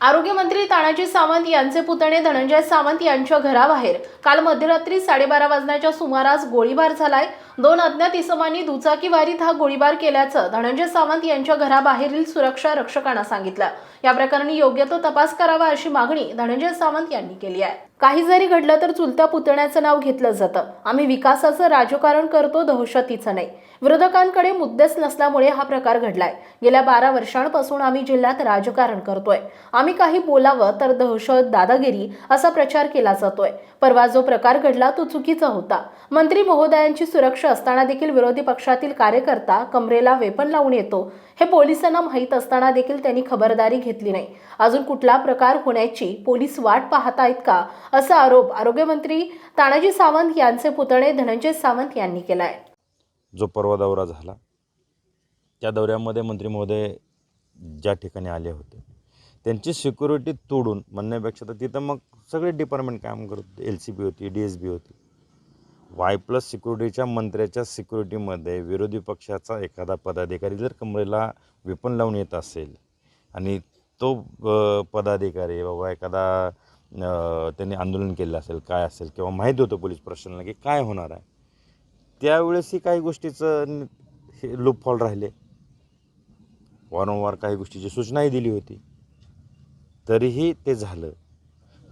आरोग्यमंत्री तानाजी सावंत यांचे पुतणे धनंजय सावंत यांच्या घराबाहेर. काल मध्यरात्री साडेबारा वाजण्याच्या सुमारास गोळीबार झालाय. दोन अज्ञात इसमांनी दुचाकीवारीत हा गोळीबार केल्याचं धनंजय सावंत यांच्या घराबाहेरील सुरक्षा रक्षकांना सांगितलं. या प्रकरणी योग्य तो तपास करावा अशी मागणी धनंजय सावंत यांनी केली आहे. काही जरी घडलं तर चुलत्या पुतण्याचं नाव घेतलं जातं. आम्ही विकासाचं राजकारण करतो दहशतीचं नाही. विरोधकांकडे मुद्देच नसल्यामुळे हा प्रकार घडलाय. गेल्या बारा वर्षांपासून आम्ही जिल्ह्यात राजकारण करतोय. आम्ही काही बोलावं तर दहशत दादागिरी असा प्रचार केला जातोय. परवा जो प्रकार घडला तो चुकीचा होता. मंत्री महोदयांची सुरक्षा असताना देखील विरोधी पक्षातील कार्यकर्ता कमरेला वेपन लावून येतो. हे पोलिसांना माहीत असताना देखील त्यांनी खबरदारी घेतली नाही. अजून कुठला प्रकार होण्याची पोलीस वाट पाहतायत का? असा आरोप आरोग्यमंत्री तानाजी सावंत यांचे पुतणे धनंजय सावंत यांनी केला आहे जो परवा दौरा झाला त्या दौऱ्यामध्ये मंत्री महोदय ज्या ठिकाणी आले होते त्यांची सिक्युरिटी तोडून म्हणण्यापेक्षा तर तिथं मग सगळे डिपार्टमेंट काम करत होते. एल सी बी होती डी एस बी होती. वाय प्लस सिक्युरिटीच्या मंत्र्याच्या सिक्युरिटीमध्ये विरोधी पक्षाचा एखादा पदाधिकारी जर कमरेला विपण लावून येत असेल आणि तो पदाधिकारी बाबा एखादा त्यांनी आंदोलन केलं असेल काय असेल किंवा माहीत होतं पोलीस प्रशासनाला की काय होणार आहे त्यावेळेसही काही गोष्टीचं हे लूपफॉल राहिले. वारंवार काही गोष्टीची सूचनाही दिली होती. तरीही ते झालं.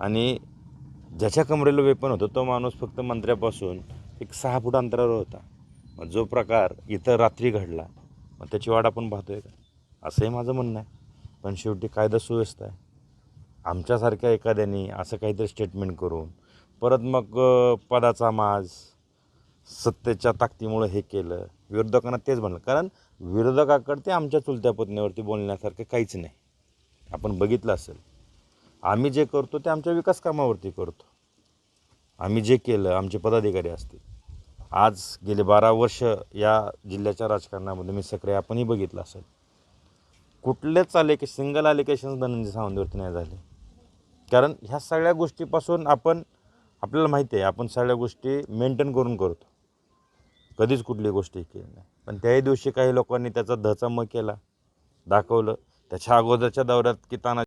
आणि ज्याच्या कमरेला वेपन होतं तो माणूस फक्त मंत्र्यापासून एक सहा फूट अंतरावर होता. मग जो प्रकार इथं रात्री घडला मग त्याची वाट आपण पाहतोय का? असंही माझं म्हणणं आहे. पण शेवटी कायदा सुव्यवस्था आहे. आमच्यासारख्या एखाद्याने असं काहीतरी स्टेटमेंट करून परत मग पदाचा माज सत्तेच्या ताकदीमुळं हे केलं. विरोधकांना तेच म्हणलं. कारण विरोधकाकडे ते आमच्या चुलत्या पत्नीवरती बोलण्यासारखं काहीच नाही. आपण बघितलं असेल. आम्ही जे करतो ते आमच्या विकास कामावरती करतो. आम्ही जे केलं आमचे पदाधिकारी असतील. आज गेले बारा वर्ष या जिल्ह्याच्या राजकारणामध्ये मी सक्रिय आपणही बघितलं असेल. कुठलेच आलेके सिंगल आलिकेशन्स धनंजय सावंतवरती नाही झाले. कारण ह्या सगळ्या गोष्टीपासून आपण आपल्याला माहिती आहे आपण सगळ्या गोष्टी मेंटेन करून करतो. कधीच कुठली गोष्टी केली नाही. पण त्याही दिवशी काही लोकांनी त्याचा धचाम केला दाखवलं. त्याच्या अगोदरच्या दौऱ्यात की तानाजी